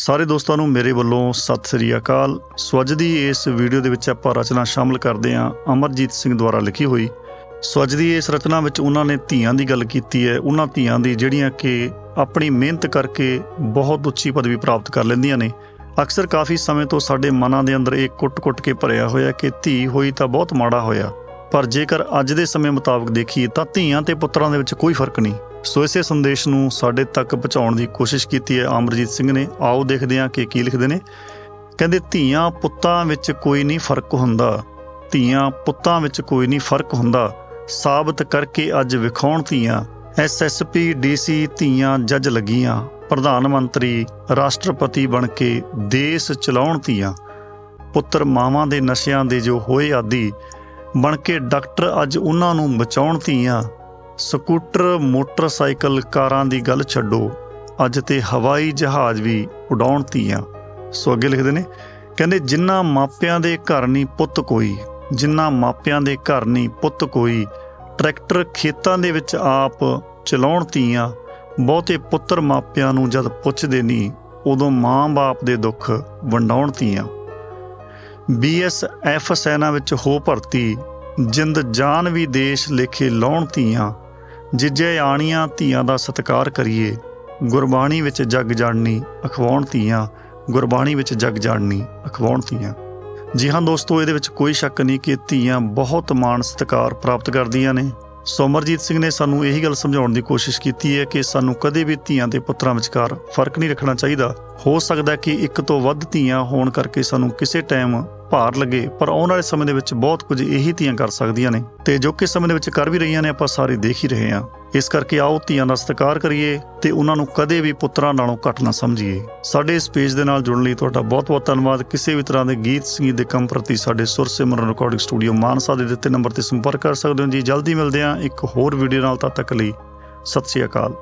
ਸਾਰੇ ਦੋਸਤਾਂ ਨੂੰ ਮੇਰੇ ਵੱਲੋਂ ਸਤਿ ਸ੍ਰੀ ਅਕਾਲ। ਸੋ ਅੱਜ ਦੀ ਇਸ ਵੀਡੀਓ ਦੇ ਵਿੱਚ ਆਪਾਂ ਰਚਨਾ ਸ਼ਾਮਲ ਕਰਦੇ ਹਾਂ ਅਮਰਜੀਤ ਸਿੰਘ ਦੁਆਰਾ ਲਿਖੀ ਹੋਈ। ਸੋ ਅੱਜ ਦੀ ਇਸ ਰਚਨਾ ਵਿੱਚ ਉਹਨਾਂ ਨੇ ਧੀਆਂ ਦੀ ਗੱਲ ਕੀਤੀ ਹੈ। ਉਹਨਾਂ ਧੀਆਂ ਦੀ ਜਿਹੜੀਆਂ ਕਿ ਆਪਣੀ ਮਿਹਨਤ ਕਰਕੇ ਬਹੁਤ ਉੱਚੀ ਪਦਵੀ ਪ੍ਰਾਪਤ ਕਰ ਲੈਂਦੀਆਂ ਨੇ। ਅਕਸਰ ਕਾਫੀ ਸਮੇਂ ਤੋਂ ਸਾਡੇ ਮਨਾਂ ਦੇ ਅੰਦਰ ਇਹ ਕੁੱਟ-ਕੁੱਟ ਕੇ ਭਰਿਆ ਹੋਇਆ ਕਿ ਧੀ ਹੋਈ ਤਾਂ ਬਹੁਤ ਮਾੜਾ ਹੋਇਆ। ਪਰ ਜੇਕਰ ਅੱਜ ਦੇ ਸਮੇਂ ਮੁਤਾਬਕ ਦੇਖੀਏ ਤਾਂ ਧੀਆਂ ਤੇ ਪੁੱਤਰਾਂ ਦੇ ਵਿੱਚ ਕੋਈ ਫ਼ਰਕ ਨਹੀਂ। ਸੋ ਇਸੇ ਸੰਦੇਸ਼ ਨੂੰ ਸਾਡੇ ਤੱਕ ਪਹੁੰਚਾਉਣ ਦੀ ਕੋਸ਼ਿਸ਼ ਕੀਤੀ ਹੈ ਅਮਰਜੀਤ ਸਿੰਘ ਨੇ। ਆਓ ਦੇਖਦੇ ਹਾਂ ਕਿ ਕੀ ਲਿਖਦੇ ਨੇ। ਕਹਿੰਦੇ, ਧੀਆਂ ਪੁੱਤਾਂ ਵਿੱਚ ਕੋਈ ਨਹੀਂ ਫ਼ਰਕ ਹੁੰਦਾ। ਧੀਆਂ ਪੁੱਤਾਂ ਵਿੱਚ ਕੋਈ ਨਹੀਂ ਫ਼ਰਕ ਹੁੰਦਾ। ਸਾਬਤ ਕਰਕੇ ਅੱਜ ਵਿਖਾਉਣ ਧੀਆਂ। ਐਸਐਸਪੀ ਡੀਸੀ ਧੀਆਂ ਜੱਜ ਲੱਗੀਆਂ। ਪ੍ਰਧਾਨ ਮੰਤਰੀ, ਰਾਸ਼ਟਰਪਤੀ ਬਣ ਕੇ ਦੇਸ਼ ਚਲਾਉਣ ਧੀਆਂ। ਪੁੱਤਰ ਮਾਵਾਂ ਦੇ ਨਸ਼ਿਆਂ ਦੇ ਜੋ ਹੋਏ ਆਦੀ, ਬਣ ਕੇ ਡਾਕਟਰ ਅੱਜ ਉਹਨਾਂ ਨੂੰ ਬਚਾਉਣ ਧੀਆਂ। ਸਕੂਟਰ, ਮੋਟਰਸਾਈਕਲ, ਕਾਰਾਂ ਦੀ ਗੱਲ ਛੱਡੋ। ਅੱਜ ਤੇ ਹਵਾਈ ਜਹਾਜ਼ ਵੀ ਉਡਾਉਣ ਧੀਆਂ। ਸੋ ਅੱਗੇ ਲਿਖਦੇ ਨੇ, ਕਹਿੰਦੇ ਜਿਨ੍ਹਾਂ ਮਾਪਿਆਂ ਦੇ ਘਰ ਨਹੀਂ ਪੁੱਤ ਕੋਈ ਜਿਨ੍ਹਾਂ ਮਾਪਿਆਂ ਦੇ ਘਰ ਨਹੀਂ ਪੁੱਤ ਕੋਈ, ਟਰੈਕਟਰ ਖੇਤਾਂ ਦੇ ਵਿੱਚ ਆਪ ਚਲਾਉਣ ਤੀਆਂ ਬਹੁਤੇ ਪੁੱਤਰ ਮਾਪਿਆਂ ਨੂੰ ਜਦ ਪੁੱਛਦੇ ਨਹੀਂ ਉਦੋਂ ਮਾਂ-ਬਾਪ ਦੇ ਦੁੱਖ ਵੰਡਾਉਣ ਧੀਆਂ। ਬੀਐਸਐਫ ਸੈਨਾ ਵਿੱਚ ਹੋ ਭਰਤੀ, ਜਿੰਦ ਜਾਨ ਵੀ ਦੇਸ਼ ਲੇਖੇ ਲਾਉਣ ਧੀਆਂ ਜਿਜੇ ਆਣੀਆਂ ਧੀਆਂ ਦਾ ਸਤਿਕਾਰ ਕਰੀਏ, ਗੁਰਬਾਣੀ ਵਿੱਚ ਜਗ ਜਾਣਨੀ, ਅਖਵਾਉਣ ਧੀਆਂ, ਗੁਰਬਾਣੀ ਵਿੱਚ ਜਗ ਜਾਣਨੀ, ਅਖਵਾਉਣ ਧੀਆਂ। ਜੀ ਹਾਂ ਦੋਸਤੋ, ਇਹਦੇ ਵਿੱਚ ਕੋਈ ਸ਼ੱਕ ਨਹੀਂ ਕਿ ਧੀਆਂ ਬਹੁਤ ਮਾਣ ਸਤਿਕਾਰ ਪ੍ਰਾਪਤ ਕਰਦੀਆਂ ਨੇ। ਸੋਮਰਜੀਤ ਸਿੰਘ ਨੇ ਸਾਨੂੰ ਇਹੀ ਗੱਲ ਸਮਝਾਉਣ ਦੀ ਕੋਸ਼ਿਸ਼ ਕੀਤੀ ਹੈ ਕਿ ਸਾਨੂੰ ਕਦੇ ਵੀ ਧੀਆਂ ਤੇ ਪੁੱਤਰਾਂ ਵਿਚਕਾਰ ਫ਼ਰਕ ਨਹੀਂ ਰੱਖਣਾ ਚਾਹੀਦਾ। ਹੋ ਸਕਦਾ ਕਿ ਇੱਕ ਤੋਂ ਵੱਧ ਧੀਆਂ ਹੋਣ ਕਰਕੇ ਸਾਨੂੰ ਕਿਸੇ ਟਾਈਮ ਭਾਰ ਲੱਗੇ, ਪਰ ਆਉਣ ਵਾਲੇ ਸਮੇਂ ਦੇ ਵਿੱਚ ਬਹੁਤ ਕੁਝ ਇਹੀ ਧੀਆਂ ਕਰ ਸਕਦੀਆਂ ਨੇ। ਤੇ ਜੋ ਕਿ ਸਮੇਂ ਦੇ ਵਿੱਚ ਕਰ ਵੀ ਰਹੀਆਂ ਨੇ, ਆਪਾਂ ਸਾਰੇ ਦੇਖ ਹੀ ਰਹੇ ਹਾਂ। ਇਸ ਕਰਕੇ ਆਓ ਧੀਆਂ ਦਾ ਸਤਿਕਾਰ ਕਰੀਏ ਤੇ ਉਹਨਾਂ ਨੂੰ ਕਦੇ ਵੀ ਪੁੱਤਰਾਂ ਨਾਲੋਂ ਘੱਟ ਨਾ ਸਮਝੀਏ। ਸਾਡੇ ਇਸ ਪੇਜ ਦੇ ਨਾਲ ਜੁੜਨ ਲਈ ਤੁਹਾਡਾ ਬਹੁਤ-ਬਹੁਤ ਧੰਨਵਾਦ। ਕਿਸੇ ਵੀ ਤਰ੍ਹਾਂ ਦੇ ਗੀਤ, ਸੰਗੀਤ ਦੇ ਕੰਮ ਪ੍ਰਤੀ ਸਾਡੇ ਸੁਰ ਸਿਮਰਨ ਰਿਕਾਰਡਿੰਗ ਸਟੂਡੀਓ ਮਾਨਸਾ ਦੇ ਦਿੱਤੇ ਨੰਬਰ ਤੇ ਸੰਪਰਕ ਕਰ ਸਕਦੇ ਹੋ। ਜੀ, ਜਲਦੀ ਮਿਲਦੇ ਹਾਂ ਇੱਕ ਹੋਰ ਵੀਡੀਓ ਨਾਲ ਤਦ ਤੱਕ ਲਈ ਸਤਿ ਸ਼੍ਰੀ ਅਕਾਲ।